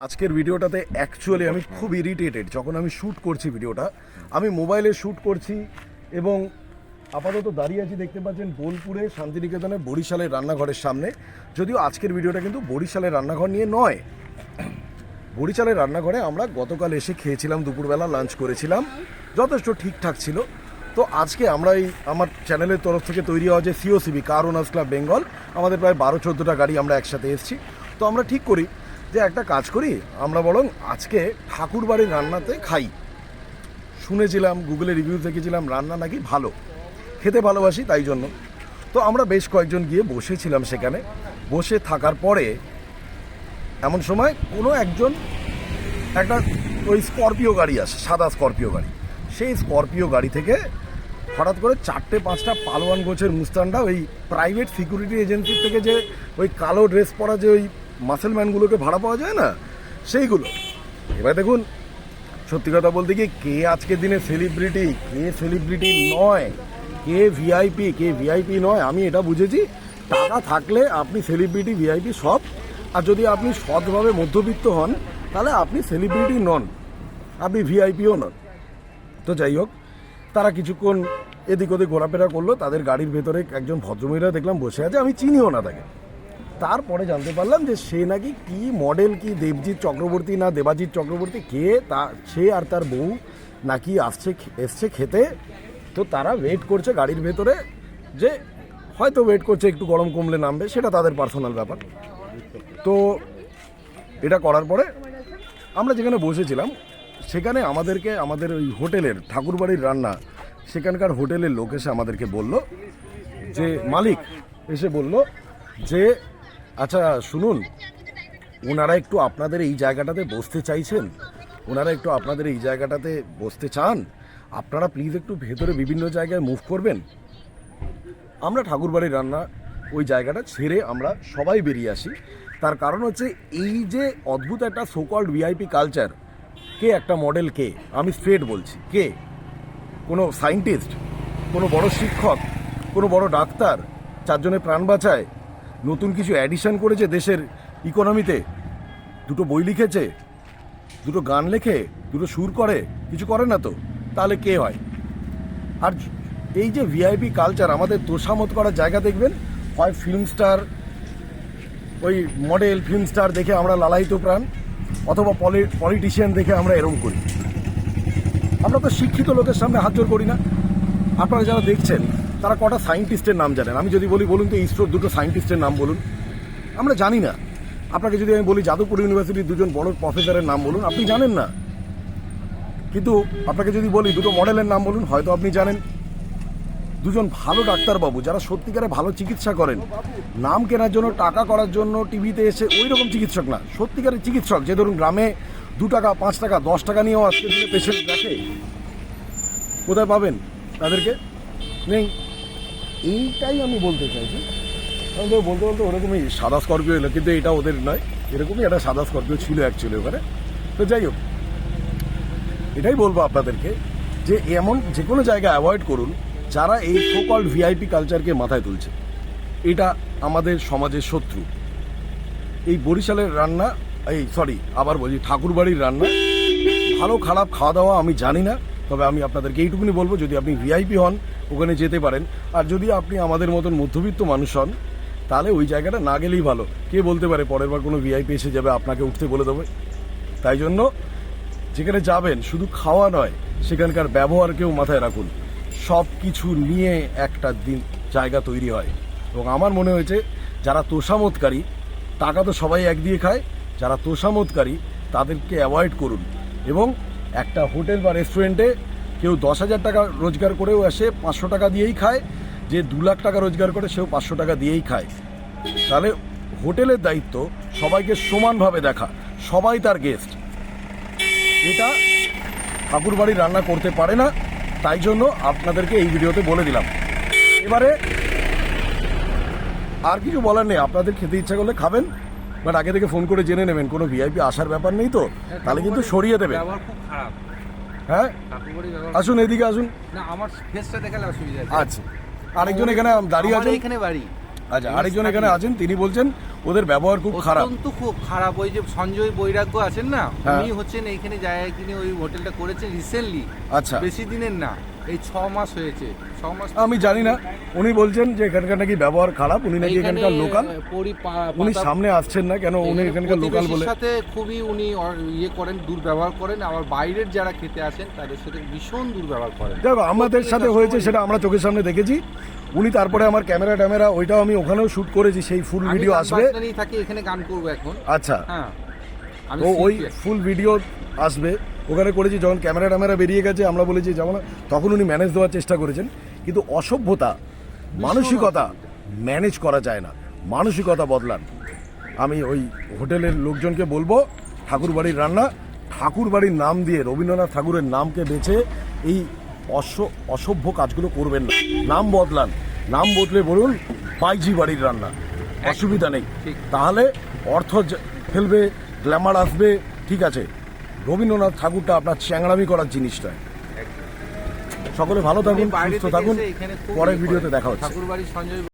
আজকের ভিডিওটাতে অ্যাকচুয়ালি আমি খুব ইরিটেটেড যখন আমি শ্যুট করছি ভিডিওটা, আমি মোবাইলে শ্যুট করছি এবং আপাতত দাঁড়িয়ে আছি দেখতে পাচ্ছেন বোলপুরে শান্তিনিকেতনে বরিশালের রান্নাঘরের সামনে। যদিও আজকের ভিডিওটা কিন্তু বরিশালের রান্নাঘর নিয়ে নয়। বরিশালের রান্নাঘরে আমরা গতকাল এসে খেয়েছিলাম, দুপুরবেলা লাঞ্চ করেছিলাম। যথেষ্ট ঠিকঠাক ছিল। তো আজকে আমরা এই আমার চ্যানেলের তরফ থেকে তৈরি হওয়া যে C O C B car owners club Bengal আমাদের প্রায় বারো চোদ্দোটা গাড়ি আমরা একসাথে এসেছি। তো আমরা ঠিক করি যে একটা কাজ করি, আমরা বরং আজকে ঠাকুর বাড়ির রান্নাতে খাই। শুনেছিলাম গুগলে রিভিউ দেখেছিলাম, রান্না নাকি ভালো। খেতে ভালোবাসি তাই জন্য। তো আমরা বেশ কয়েকজন গিয়ে বসেছিলাম সেখানে। বসে থাকার পরে এমন সময় কোনো একজন একটা ওই স্করপিও গাড়ি আসে, সাদা স্করপিও গাড়ি। সেই স্করপিও গাড়ি থেকে হঠাৎ করে চারটে পাঁচটা পালোয়ান গোছের মুস্তানটা ওই প্রাইভেট সিকিউরিটি এজেন্সির থেকে যে ওই কালো ড্রেস পরা যে ওই মাসেলম্যানগুলোকে ভাড়া পাওয়া যায় না? সেইগুলো। এবার দেখুন, সত্যি কথা বলতে কি কে আজকের দিনে সেলিব্রিটি কে সেলিব্রিটি নয়, কে ভিআইপি কে ভিআইপি নয়, আমি এটা বুঝেছি। টাকা থাকলে আপনি সেলিব্রিটি ভিআইপি সব। আর যদি আপনি সৎভাবে মধ্যবিত্ত হন, তাহলে আপনি সেলিব্রিটি নন। আপনি ভিআইপিও নন। তো যাই হোক, তারা কিছুক্ষণ এদিক ওদিক ঘোরাফেরা করল, তাদের গাড়ির ভেতরে একজন ভদ্রমহিলা দেখলাম বসে আছে, আমি চিনিও না তাকে। তারপরে জানতে পারলাম যে সে নাকি কি মডেল কি দেবজিৎ চক্রবর্তী না দেবাজিৎ চক্রবর্তী, কে তা, সে আর তার বউ নাকি আসছে এসছে খেতে। তো তারা ওয়েট করছে গাড়ির ভেতরে যে হয়তো ওয়েট করছে একটু গরম কমলে নামবে, সেটা তাদের পার্সোনাল ব্যাপার। তো এটা করার পরে আমরা যেখানে বসেছিলাম, সেখানে আমাদেরকে, আমাদের ওই হোটেলের, ঠাকুরবাড়ির রান্না, সেখানকার হোটেলের লোক এসে আমাদেরকে বলল যে, মালিক এসে বলল যে আচ্ছা শুনুন। ওনারা একটু আপনাদের এই জায়গাটাতে বসতে চাইছেন? ওনারা একটু আপনাদের এই জায়গাটাতে বসতে চান? আপনারা প্লিজ একটু ভেতরে বিভিন্ন জায়গায় মুভ করবেন। আমরা ঠাকুরবাড়ির রান্না ওই জায়গাটা ছেড়ে আমরা সবাই বেরিয়ে আসি। তার কারণ হচ্ছে এই যে অদ্ভুত একটা সোকল্ড ভিআইপি কালচার কে একটা মডেল কে? আমি স্ট্রেট বলছি, কে? কোনো সায়েন্টিস্ট কোনো বড় শিক্ষক, কোনো বড় ডাক্তার, চারজনের প্রাণ বাঁচায় নতুন কিছু অ্যাডিশন করেছে দেশের ইকোনমিতে দুটো বই লিখেছে, দুটো গান লেখে, দুটো সুর করে, কিছু করে না তো? তাহলে কে হয়? আর এই যে ভিআইপি কালচার আমাদের তোষামত করার জায়গা দেখবেন? হয় ফিল্ম স্টার ওই মডেল ফিল্ম স্টার দেখে আমরা লালায়িত প্রাণ, অথবা পলিটিশিয়ান দেখে আমরা এরম করি। আমরা তো শিক্ষিত লোকের সামনে হাত জোর করি না। আপনারা যারা দেখছেন তারা কটা সায়েন্টিস্টের নাম জানেন? আমি যদি বলি, বলুন তো, ইসরোর দুটো সায়েন্টিস্টের নাম বলুন। আমরা জানি না। আপনাকে যদি আমি বলি, যাদবপুর ইউনিভার্সিটির দুজন বড় প্রফেসরের নাম বলুন, আপনি জানেন না। কিন্তু আপনাকে যদি বলি, দুটো মডেলের নাম বলুন, হয়তো আপনি জানেন। দুজন ভালো ডাক্তারবাবু, যারা সত্যিকারে ভালো চিকিৎসা করেন। নাম কেনার জন্য, টাকা করার জন্য টিভিতে এসে ওই রকম চিকিৎসক না। সত্যিকারের চিকিৎসক, যে ধরুন গ্রামে দু টাকা, পাঁচ টাকা, দশ টাকা নিয়েও আজকে পেশেন্ট দেখে, কোথায় পাবেন তাদেরকে? নেই। এইটাই আমি বলতে চাইছি। আমি বলতে বলতে ওরকমই সাদা স্করপিও এলো, কিন্তু এটা ওদের নয়। এরকমই একটা সাদা স্করপিও ছিল অ্যাকচুয়ালি ওখানে। তো যাই হোক, এটাই বলব আপনাদেরকে যে এমন যে কোনো জায়গা অ্যাভয়েড করুন যারা এই সোকল ভিআইপি কালচারকে মাথায় তুলছে। এটা আমাদের সমাজের শত্রু। এই বরিশালের রান্না, এই সরি আবার বলছি ঠাকুরবাড়ির রান্না। ভালো খারাপ খাওয়া দাওয়া আমি জানি না। তবে আমি আপনাদেরকে এইটুকুনি বলব, যদি আপনি ভিআইপি হন, ওখানে যেতে পারেন। আর যদি আপনি আমাদের মতন মধ্যবিত্ত মানুষ হন, তাহলে ওই জায়গাটা না গেলেই ভালো। কে বলতে পারে, পরের বার কোনো ভিআইপি এসে যাবে, আপনাকে উঠতে বলে দেবে? তাই জন্য যেখানে যাবেন, শুধু খাওয়া নয়, সেখানকার ব্যবহারকেও মাথায় রাখুন। সব কিছু নিয়ে একটা দিন, জায়গা তৈরি হয়। এবং আমার মনে হয়েছে, যারা তোষামতকারী টাকা তো সবাই এক দিয়ে খায়, যারা তোষামতকারী তাদেরকে অ্যাভয়েড করুন। এবং একটা হোটেল বা রেস্টুরেন্টে কেউ দশ হাজার টাকা রোজগার করেও আসে, পাঁচশো টাকা দিয়েই খায়। যে দু লাখ টাকা রোজগার করে সেও পাঁচশো টাকা দিয়েই খায়। তাহলে হোটেলের দায়িত্ব সবাইকে সমানভাবে দেখা, সবাই তার গেস্ট এটা ঠাকুর বাড়ির রান্না করতে পারে না, তাই জন্য আপনাদেরকে এই ভিডিওতে বলে দিলাম। এবারে আর কিছু বলার নেই, আপনাদের খেতে ইচ্ছা করলে খাবেন। বাট আগে থেকে ফোন করে জেনে নেবেন কোনো ভিআইপি আসার ব্যাপার নেই তো। তাহলে কিন্তু সরিয়ে খারাপ। হ্যাঁ? আসুন এদিকে আসুন। না আমার ফেসটা দেখালে অসুবিধা আচ্ছা। আরেকজন এখানে দাঁড়িয়ে আছেন? এখানে বাড়ি। আচ্ছা আরেকজন এখানে আছেন তিনি বলছেন ওদের ব্যবহার খুব খারাপ। অত্যন্ত খুব খারাপ। ওই যে সঞ্জয় বৈরাগ্য আছেন না হ্যাঁ। উনি হচ্ছেন এইখানে জায়গা কিনে ওই হোটেলটা করেছেন রিসেন্টলি আচ্ছা। বেশি দিনের না। এই ছ মাস হয়েছে ছ মাস আমি জানি না। উনি বলছেন যে এখানকার নাকি ব্যবহার খারাপ উনি নাকি এখানকার লোকাল। উনি সামনে আসছেন না কেন? উনি এখানকার লোকাল বলে সাথে খুবই উনি ইয়ে করেন দুর্ব্যবহার করেন। আবার বাইরের যারা খেতে আসেন তাদের সাথে ভীষণ দুর্ব্যবহার করেন। দেখো আমাদের সাথে হয়েছে সেটা আমরা চোখের সামনে দেখেছি। উনি তারপরে আমার ক্যামেরা ট্যামেরা ওইটাও আমি ওখানেও শুট করেছি সেই ফুল ভিডিও আসবে। থাকি এখানে গান করব এখন। আচ্ছা। হ্যাঁ। ওই ফুল ভিডিও আসবে। ওখানে করেছি যখন ক্যামেরা ট্যামেরা বেরিয়ে গেছে আমরা বলেছি যেমন তখন উনি ম্যানেজ দেওয়ার চেষ্টা করেছেন। কিন্তু অসভ্যতা মানসিকতা ম্যানেজ করা যায় না। মানসিকতা বদলান। আমি ওই হোটেলের লোকজনকে বলব ঠাকুর বাড়ির রান্না ঠাকুর বাড়ির নাম দিয়ে রবীন্দ্রনাথ ঠাকুরের নামকে বেছে এই অস অসভ্য কাজগুলো করবেন না। নাম বদলান। নাম বদলে বলুন বাইজি বাড়ির রান্না। অসুবিধা নেই। তাহলে অর্থ ফেলবে গ্ল্যামার আসবে ঠিক আছে। রবীন্দ্রনাথ ঠাকুরটা আপনার চ্যাংড়ামি করার জিনিসটা সকলে ভালো থাকুন সুস্থ থাকুন পরের ভিডিওতে। দেখা হচ্ছে